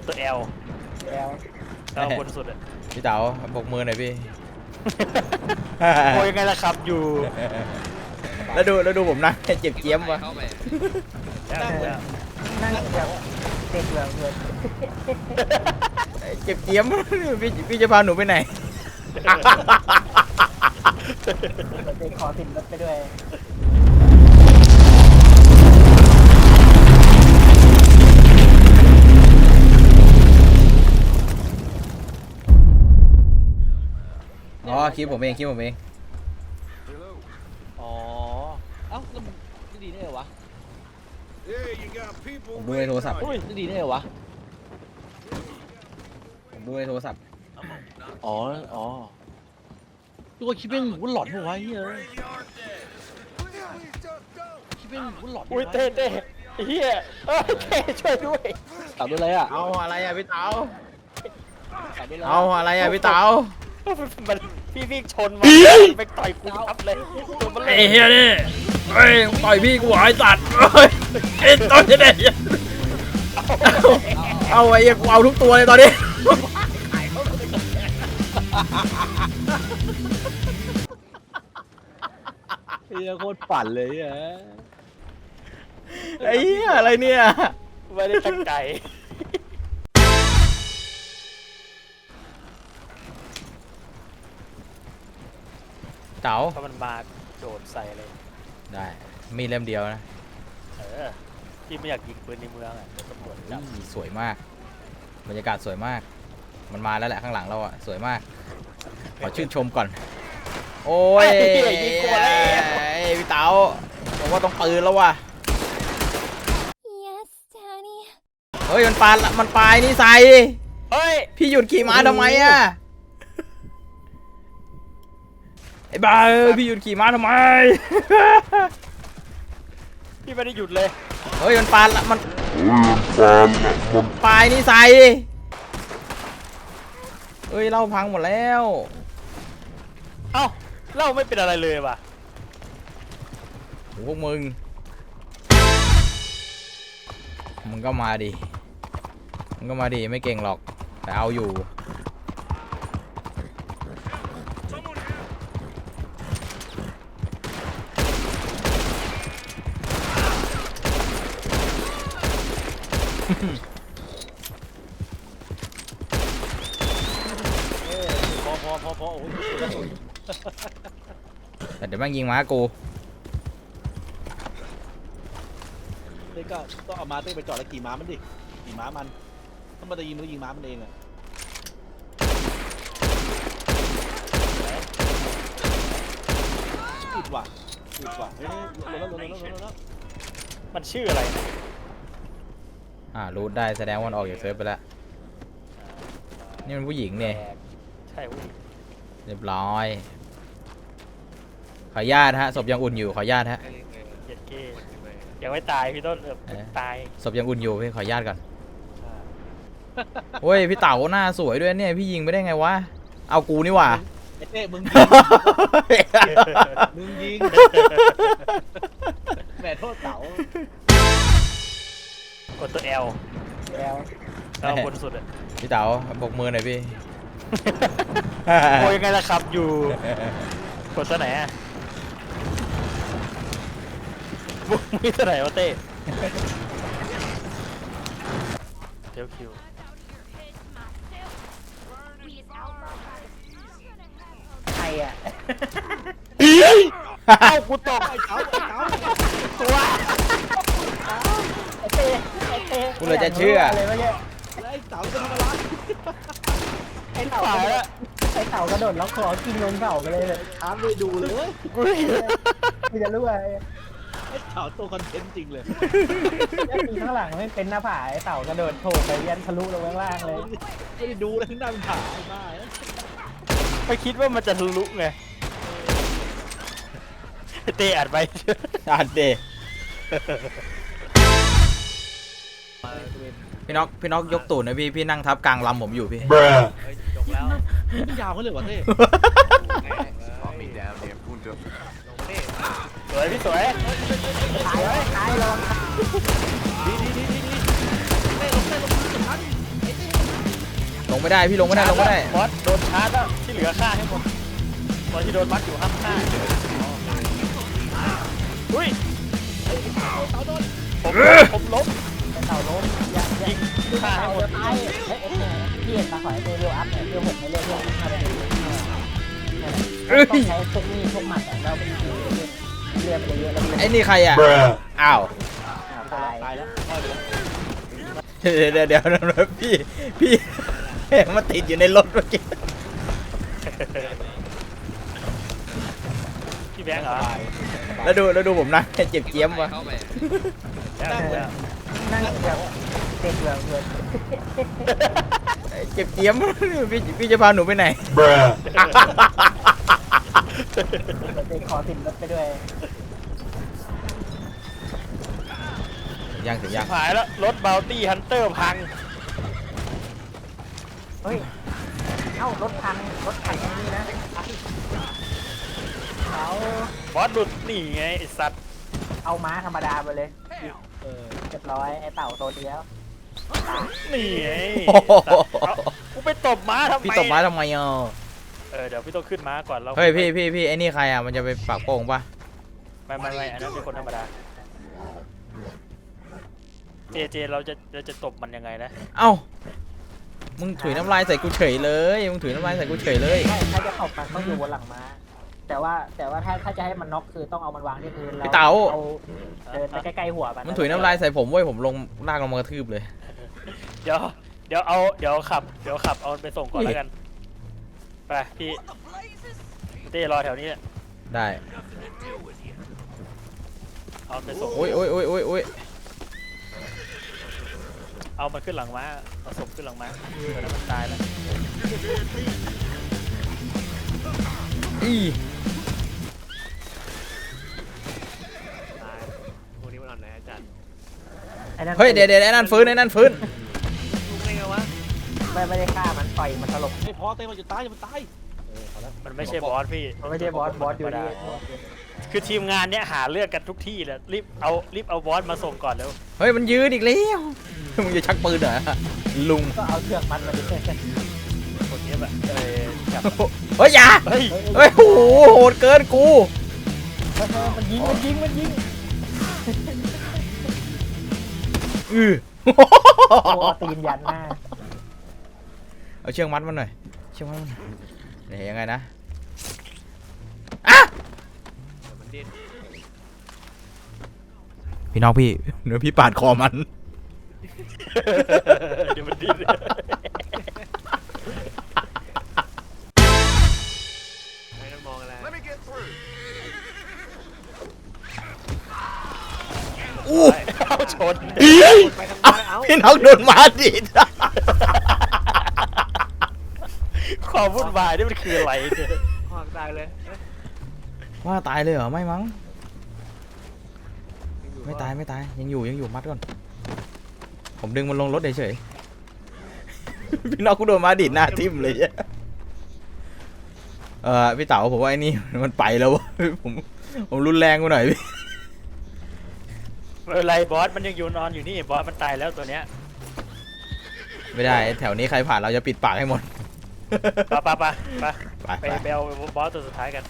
ดตัว L แล้วแล้วบนสุดอะพี่เต๋าบกมือหน่อยพี่ โอ้ยยังไงล่ะครับอยู่แล้วดูแล้วดูผมนั่งเจ็บเจี๊ยมวะเข้าไปแล้วแล้วนั่งแบบเด็กเหลืองเลยเจ็บเจี๊ยมพี่พี่จะพาหนูไปไหนเด็กขอติดรถไปด้วย คลิปผมเองคลิปผมเอง อ๋อ เอ้าแล้วมันจะดีได้เหรอวะ Yeah, you got people ผมดูในโทรศัพท์ อุ้ยจะดีได้เหรอวะ ผมดูในโทรศัพท์อ๋อ อ๋อตัวคิดเป็นวุ้นหลอดหัวะไอ้เฮ้ยคิดเป็นวุ้นหลอดอุ้ยเต้เต้ไอ้เฮียเอ้ยเต้ช่วยด้วยตัดด้วยอะไรอะเอาอะไรอะพี่เต๋าตัดด้วยอะไรเอาอะไรอะพี่เต๋ามัน พี่วิ่งชนมาไปต่อยกูทับเลยตัวมันเลไอ้ยเฮียนี่เฮ้ยต่อยพี่กูหายสัตว์เฮ้ยไอ้ตัวจะได้เอาไอ้เหี้ยกูเอาทุกตัวเลยตอนนี้ เฮียโคตรฝันเลยอะไอ้เหี้ยอะไรเนี่ย ไม่ได้ตั้งใจ เต๋าเพราะมันมาโดดใส่เลย ได้ มีเล่มเดียวนะเออพี่ไม่อยากยิงปืนในเมืองอะเดี๋ยวตำรวจจับอุ้ยสวยมาก บรรยากาศสวยมาก มันมาแล้วแหละข้างหลังเราอะ สวยมาก ขอชื่นชมก่อน โอ้ยยิงกูแล้วเอ้ยพี่เต๋าผมว่าต้องปืนแล้วว่ะ Yes, Daddy. เฮ้ยมันปาละมันปลายนี่ใส่ เฮ้ย พี่หยุดขี่ม้าทำไมอะ ไอ้บ้าเอ้ยพี่หยุดขี่ม้าทำไม พี่ไม่ได้หยุดเลย เฮ้ยมันปาละมันปลายนี่ใส่เฮ้ยเหล่าพังหมดแล้ว เอ้าเล่าไม่เป็นอะไรเลยว่ะ โอ้พวกมึง มึงก็มาดิ มึงก็มาดิไม่เก่งหรอก แต่เอาอยู่ พอพอพอพอโอ้ย แต่เดี๋ยวแม่งยิงม้ากูเต้ก็ต้องเอามาเต้ไปจอดแล้วขี่ม้ามันดิขี่ม้ามันถ้ามันจะยิงมันก็ยิงม้ามันเองอะอุดว่ะอุดว่ะเฮ้ยลงแล้วลงแล้วลงแล้วลงแล้วมันชื่ออะไรนะอ่ารูดได้แสดงว่ามันออกจากเซิร์ฟไปแล้ว นี่มันผู้หญิงเนี่ยแดกใช่อุ้ยเรียบร้อย ออนุญาตฮะศพยังอุ่นอยู่ขออนุญาตฮะเย็ดเก้ยังไม่ตายพี่ต้นเออเอ๊ะ ตายศพยังอุ่นอยู่พี่ขออนุญาตก่อนอ่าโอ้ยพี่เต๋าหน้าสวยด้วยเนี่ยพี่ยิงไปได้ไงวะเอากูนี่หว่า ไอ้เต้มึงยิงมึงยิงแหมโทษเต๋ากดตัว L แล้วแล้วบนสุดอะพี่เต๋าบกมือหน่อยพี่ โอ้ยยังไงล่ะครับอยู่ กดตัวไหนอะ บุกมีตัวไหนวะเต้เทลคิว ใครอะ เอ้ากูตกไอ้เต๋าไอ้เต๋าตัวไอเต้ไอเต้กูเลยจะเชื่ออะไรวะเนี่ยแล้วไอ้เต๋าจะทำอะไรไอเต่ากระโดดไอเต่ากระโดดแล้วขอกินนมเต่าไปเลยเลย ถามไปดูเลยกูไม่เห็นกูจะรู้ว่าไอ้ เต๋าตัวคอนเทนต์จริงเลยแล้วมีข้างหลังไม่เป็นหน้าผาไอเต่ากระโดดโถดไปยันทะลุลงข้างล่างเลย ไม่ได้ดูเลยที่นั่งถ่ายไอ้บ้าไม่คิดว่ามันจะทะลุไงเต้อัดไปอ่านเดพี่น็อกพี่น็อกยกตูดหนะพี่พี่นั่งทับกลางลำผมอยู่พี่ จบแล้วไม่ยาวเขาเลยวะเต้ส วยพี่สวยตายตายลองดีดีดีดีดีเต้ลงเต้ลงสำคัญไอ้งไม่ได้พี่ลงไม่ได้ลงไม่ได้บอสโดนชาร์จแล้วที่เหลือฆ่าให้หมดตอนที่โดนมัดอยู่ห้ามฆ่าอุ้ยผมผมล้มไอ้เต่าล้มอย่าอย่ายิงคือฆ่าเต่าให้หมดจะตายเฮ้ยเอ้ยพี่เห็นปลาหอยเร็วอัพเนี่ยเร็วหกไม่เร็วเร็วห้าไปเลยต้องใช้พวกนี้พวกหมัดอะแล้วเป็น คิวเรียบเยอะๆแล้วมันไอ้นี่ใครอะ อ้าวตายตายแล้วตายไปแล้วเดี๋ยวเดี๋ยวเดี๋ยวพี่ พี่มาติดอยู่ในรถเมื่อกี้ พี่แบงค์เหรอแล้วดูแล้วดูผมนะเจ็บเจี๊ยมวะแบงค์เหรอนั่งแบบเด็กแบบเหมือนเจ็บเจี๊ยมพี่พี่จะพาหนูไปไหน เหมือนเด็กขอติดรถไปด้วยยังถึงยัง หายแล้วรถบาวตี้ฮันเตอร์พัง เฮ้ยเอ้ารถพังรถพังนี่นะเขาบอสหลุดหนีไงไอสัตว์เอาม้าธรรมดาไปเลยเออเรียบร้อยไอ้เต่าตัวเดียวหนีไงโอ้โหเอากูไปตบม้าทำไมพี่ตบม้าทำไมอะ เออเดี๋ยวพี่ต้องขึ้นม้าก่อนเราเฮ้ยพี่พี่พี่ไอ้นี่ใครอะมันจะไปปากโป่งปะไม่ไม่ไม่อันนั้นเป็นคนธรรมดาเจเจเราจะเราจะตบมันยังไงนะเอ้ามึงถุยน้ำลายใส่กูเฉยเลยมึงถุยน้ำลายใส่กูเฉยเลยใช่ถ้าจะตบมันต้องอยู่บนหลังม้า แต่ว่าแต่ว่าถ้าถ้าจะให้มันน็อกคือต้องเอามันวางที่พื้นแล้วพี่เต๋าเอาเดินไปใกล้ๆหัวมันมันถุยน้ำลายใส่ผมเว้ยผมลงลากลงมากระทืบเลย เดี๋ยวเดี๋ยวเอาเดี๋ยวขับเดี๋ยวขับเอาไปส่งก่อนแล้วกัน ไปพี่เต้รอแถวนี้แหละได้เอาไปส่งโอ้ยโอ้ยโอ้ยโอ้ยโอ้ยเอามันขึ้นหลังม้าเอาศพขึ้นหลังม้าเดี๋ยวนั้นมันตายแล้วอีพวกนี้มันอ่อนไหนอาจารย์ไอ้นั่นเฮ้ยเดี๋ยวเดี๋ยวไอ้นั่นฟื้นไอ้นั่นฟื้นลุงได้ไงวะไม่ไม่ได้ฆ่ามัน ปล่อยมันสลบไม่พอเต้มันจะตายมันตายเออพอแล้วมันไม่ใช่บอสพี่มันไม่ใช่บอสบอสอยู่นี่คือทีมงานเนี้ยหาเรื่องกันทุกที่เลยรีบเอารีบเอาบอสมาส่งก่อนแล้วเฮ้ยมันยืนอีกแล้วมึงจะชักปืนเหรอลุงก็เอาเชือกมัดมันดิคนนี้แบบเออจับเฮ้ยอย่าเฮ้ยเฮ้ยโอ้โหโหดเกินกูเฮ้ยเฮ้ยมันยิงมันยิงมันยิงอือโอ้เอาตีนยันหน้า เอาเชือกมัดมันหน่อย เชือกมัดมันหน่อยเดี๋ยวยังไงนะอะพี่น้องพี่เนื้อพี่ปาดคอมัน เดี๋ยวมันดิ้นให้กันมองอะไรอู้เอาชนพี่น้องโดนหมาดิด ความวุ่นวายนี่มันคืออะไรเนี่ยหอกตายเลยเอ๊ะว่าตายเลยเหรอไม่มั้งยังอไม่ตายไม่ตายยังอยู่ยังอยู่มัดก่อน ผมดึงมันลงรถเฉยๆ พี่น้องกูโดนหมาดิดหน้าทิ่มเลยอะเออพี่เต๋าผมว่าไอ้นี่มันไปแล้ววะผมผมรุนแรงกูหน่อยพี่ไม่เป็นไรบอสมันยังอยู่นอนอยู่นี่บอสมันตายแล้วตัวเนี้ยไม่ได้แถวนี้ใครผ่านเราจะปิดปากให้หมดไปไปไปไปไปไปไปไปเอาบอสตัวสุดท้ายกัน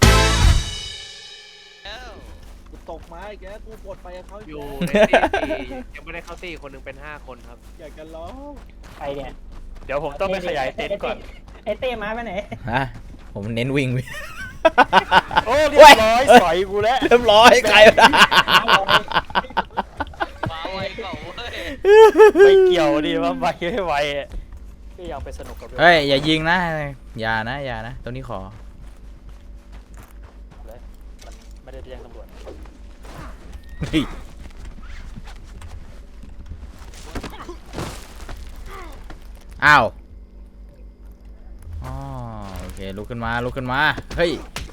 กูตกไม้แกกูปลดไปกับเขาอยู่ในตีสี่ยังไม่ได้เข้าตีคนหนึ่งเป็นห้าคนครับ อยากจะร้องใครเนี่ยเดี๋ยวผมต้องไปขยายเต็นท์ก่อน ไอ้เต้ม้าไปไหน ฮะผมเน้นวิ่งพี่โอ้เรียบร้อยสอยกูแล้วเรียบร้อยใครวะมาไวก่อนเว้ย ไม่เกี่ยวดิว่าไปไม่ไหวอะ พี่ยังไปสนุกกับเฮ้ยอย่ายิงนะอย่านะอย่านะตรงนี้ขอเลยมันไม่ได้แจ้งตำรวจเฮ้ยอ้าวอ๋อโอเคลุกขึ้นมาลุกขึ้นมาเฮ้ย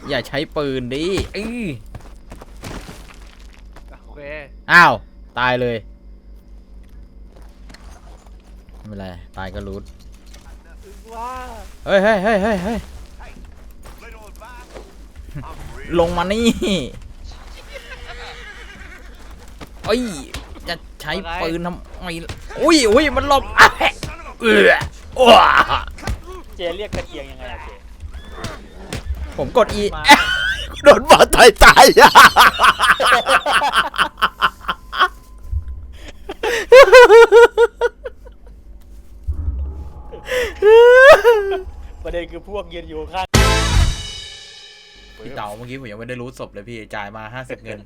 อย่าใช้ปืนดิอื้อโอเคอ้าวตายเลยไม่เป็นไรตายก็รู้ ว้าเฮ้ยเฮ้ยเฮ้ยเฮ้ยเฮ้ย Little advice. I'm real. ลงมานี่เอ้ยจะใช้ปืนทำไมอุ้ยอุ้ยมันหลบอะเอออ้วเรียกกระเทียงยังไงอะเจผมกด E โดนบอลตายตาย ประเด็นคือพวกยืนอยู่ข้างพี่เต๋าเมื่อกี้ผมยังไม่ได้รู้ศพเลยพี่จ่ายมาห้าสิบเงิน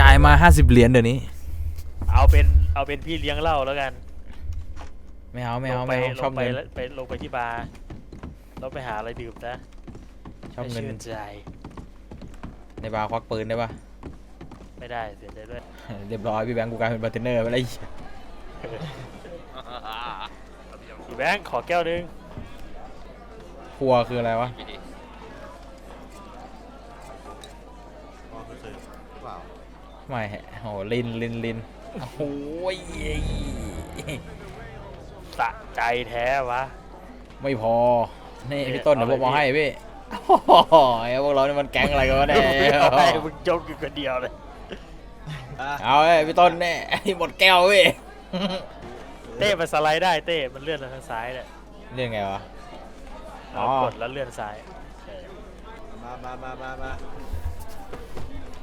จ่ายมาห้าสิบเหรียญเดี๋ยวนี้ เอาเป็นเอาเป็นพี่เลี้ยงเหล้าแล้วกันไม่เอาไม่เอาลงไปไม่เอาลชอบงไปเงินแล้วไปลงไปที่บาร์แล้วไปหาอะไรดื่มนะชอบเงินให้ชื่นใจในบาร์ควักปืนได้ปะไม่ได้เสียใจด้วยเรียบร้อยพี่แบงค์กูกลายเป็นบาร์เทนเนอร์ไปแล้วไอ้เหี้ยพี่แบงค์ขอแก้วนึง ครัวคืออะไรวะ อ๋อคือเสร็จหรือเปล่าไม่โอ้โหลินลินลินโอ้โหยสะใจแท้วะ ไม่พอ นี่พี่ต้นเอาเดี๋ยวผมเลยเอาให้พี่โอ้โหไอ้พวกเรานี่มันแก๊งอะไรกันวะเนี่ยเอาไปมึงยกอยู่คนเดียวเลย อะเอาไอ้พี่ต้นเนี่ยให้หมดแก้วพี่เต้มันสไลด์ได้เต้มันเลื่อนมาทางซ้ายเนี่ยเรื่องไงวะ อ๋เราอกดแล้วเลื่อนซ้ายมามามามามา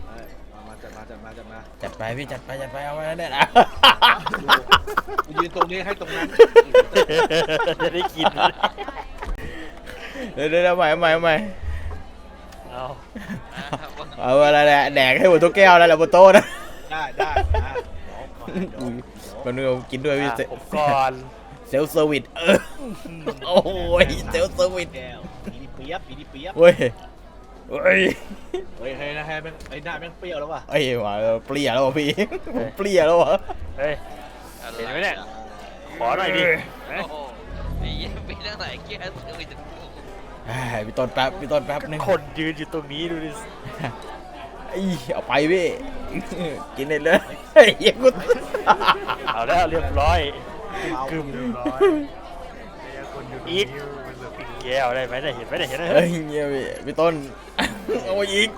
เอ้ยมามาจัดมาจัดมาจัดมาจัดไปพี่จัดไปจัดไปเอาไว้เนี่ยนะ กูยืนตรงนี้ให้ตรงนั้นจะได้กิน เดี๋ยวเดี๋ยวเดี๋ยวใหม่ใหม่ใหม่เอาเอาอะไรแหละแดกให้หมดทุกแก้วแล้วแหละบนโต๊ะนะได้ได้อะอุ้ยมันนึกว่ากินด้วยพี่อะเซผมก่อน เซลฟ์เซอร์วิสเออโอ้ยเซลฟ์เซอร์วิสแก้วปีนี้เปียบปีนี้เปียบเว้ยเว้ยเฮ้ยเฮ้ยนะให้แม่งไอ้หน้าแม่งเปรี้ยวแล้วว่ะไอ้ยหว่าเปรี้ยแล้ววะพี่เปรี้ยแล้ววะเฮ้ย เห็นไหมเนี่ย ขอหน่อยดิโอ้โหไอ้เหี้ยไปเรื่องไหนเกียร์ซื้อไปถึงกูเอ้ยพี่ต้นแป๊บพี่ต้นแป๊บนึงคนยืนอยู่ตรงนี้ดูดิไอ้เอาไปพี่กินได้เลยเฮ้ยยังกู เอาแล้วเรียบร้อย เมากึมอีกอีกแก้วได้ไหมได้เห็นไหมได้เห็นไหมเฮ้ยเงี้ยพี่พี่ต้น เอาอีก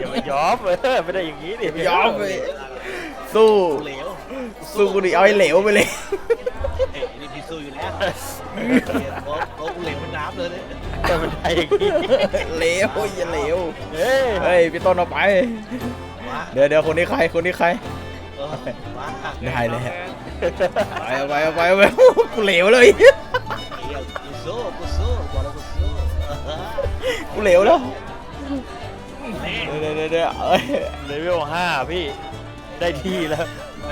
อย่าไปยอมเออไม่ได้อย่างนี้ดิไม่ยอมเลยสู้กูเหลวสู้กูดิเอาให้เหลวไปเลยเฮ้ยนี่พี่สู้อยู่แล้วโอ้โอ้กูเหลวเป็นน้ำเลยเนี่ยแต่มันได้อย่างนี้เหลวอย่าเหลว เฮ้ย เฮ้ยพี่ต้นเอาไปมาเดี๋ยวเดี๋ยวคนนี้ใครคนนี้ใครเออมา ได้เลยเอาไปเอาไปเอาไปเอาไปกูเหลวเลยเดี๋ยวกูสู้กูสู้บอกแล้วกูสู้เออกูเหลวแล้วเดี๋ยวเดี๋ยวเดี๋ยวเอ้ยเลเวลห้าพี่ได้ที่แล้ว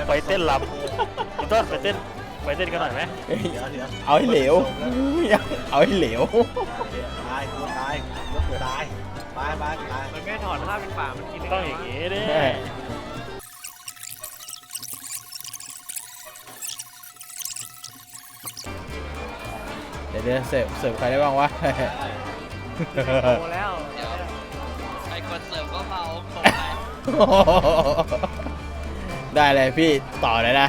ไปเต้นรำพี่ต้นไปเต้นไปเต้นกันหน่อยไหมเฮ้ยเดี๋ยวเดี๋ยวเอาให้เหลวเอาให้เหลวตายกูตายยกกูตายตายตายตายมันไม่ถอดผ้าเป็นป่ามันกินได้ต้องไงอย่างวะนี้ดิ เดี๋ยวเดี๋ยวเสิร์ฟเสิร์ฟใครได้บ้างวะ โตแล้วเดี๋ยวไอ้คนเสิร์ฟก็เมาของไปได้เลยพี่ต่อเลยนะ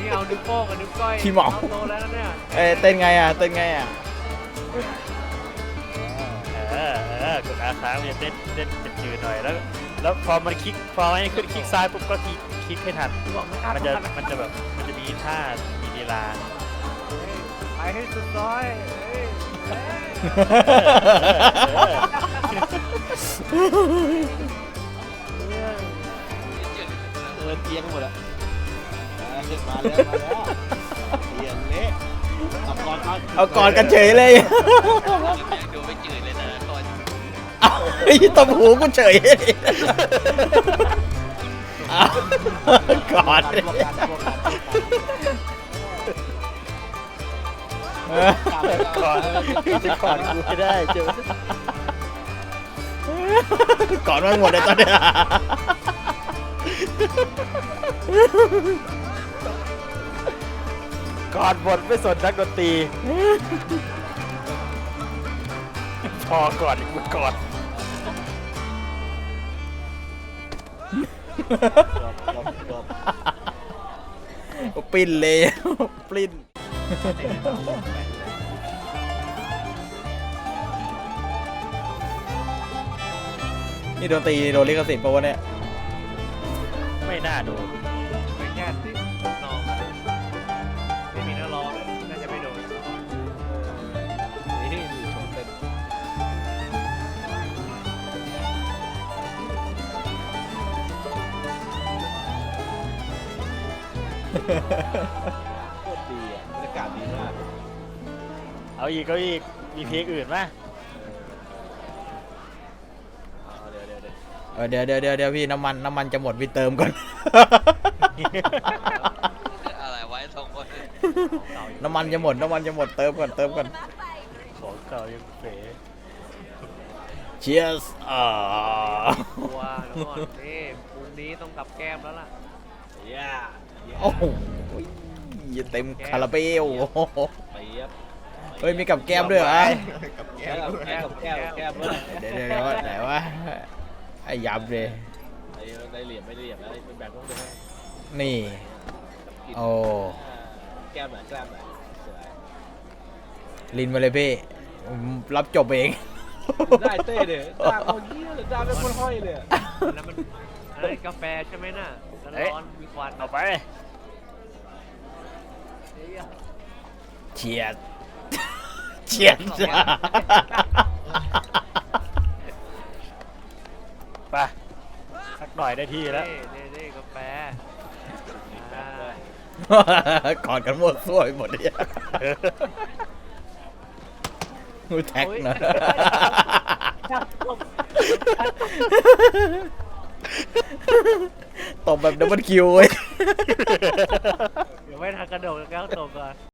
นี่เอานิ้วโป้งกับนิ้วก้อยขี้เมาโตแล้วนะเนี่ยเอ้ยเต้นไงอะเต้นไงอะเออเออกดอาค้างมันจะเต้นเต้นเป็นจืดหน่อยแล้ว แล้วพอมันคลิกพอให้ขึ้นคลิกซ้ายปุ๊บก็คลิกคลิกให้ทัน บอกไม่กล้ามันจะทำมันจะแบบมันจะมีท่ามีลีลาไปให้สุดซอยเฮ้ยเฮ้ยเออเตียงหมดอะมาแล้วมาแล้วเตียงเละเอาก่อนเอาเอาก่อนกันเฉยเลยยังดูไม่จืดเลยนะก่อน เอาไอ้ตบหูกูเฉยเอาก่อนก่อนจะก่อนกูให้ได้เจอก่อนมันหมดเลยตอนเนี้ยก่อนบทไม่สนนักดนตรี พอก่อนอีกมึงก่อน ปิ้นเลยปิ้นนี่โดนตีโดนลิขสิทธิ์ปะวะเนี่ย ไม่น่าดู โคตรดีอะบรรยากาศดีมากเอาอีกเอาอีกมีเพลงอื่นไหมอ๋อเดี๋ยวเดี๋ยวเดี๋ยวเออเดี๋ยวเดี๋ยวเดี๋ยวเดี๋ยวพี่น้ำมันน้ำมันจะหมดพี่เติมก่อน อะไรไว้สองคนน้ำมันจะหมดน้ำมันจะหมดเติมก่อนเติมก่อน ของเก่ายังเป๋ cheers อ่าตัวแล้วก่อนนี่มุมนี้ต้องกับแก้มแล้วล่ะ ย่า โอ้โหเต็มคาราเบลโอ้โหเปียบเฮ้ยมีกับแก้มด้วยเหรอกับแก้แก้มวด้วยแก้วแก้วแก้วเมื่อไหร่เดี๋ยวเดี๋ยวเดี๋ยวไหนวะไอ้ยับเลยไอ้ได้เหลี่ยมไม่ได้เหลี่ยมแล้วเป็นแบบต้องได้นี่โอ้ แก้มไหนแก้มไหนสวยลินมาเลยพี่ผมรับจบเองได้เต้เด้อตาคนเยี่ยเลยตาเป็นคนห้อยเลยอันนั้นมันอันนั้นกาแฟใช่ไหมน่ะร้อนๆมีควันเอาไป เชียร์เชียร์ไปสักหน่อยได้ที่แล้วนี่นี่กาแฟอ่าก่อนกันมั่วซั่วไปหมดเลยมูแท็กนะตบแบบดับเบิลคิวเว้ยเดี๋ยว ไม่ทันกระโดดแล้วตกก่อน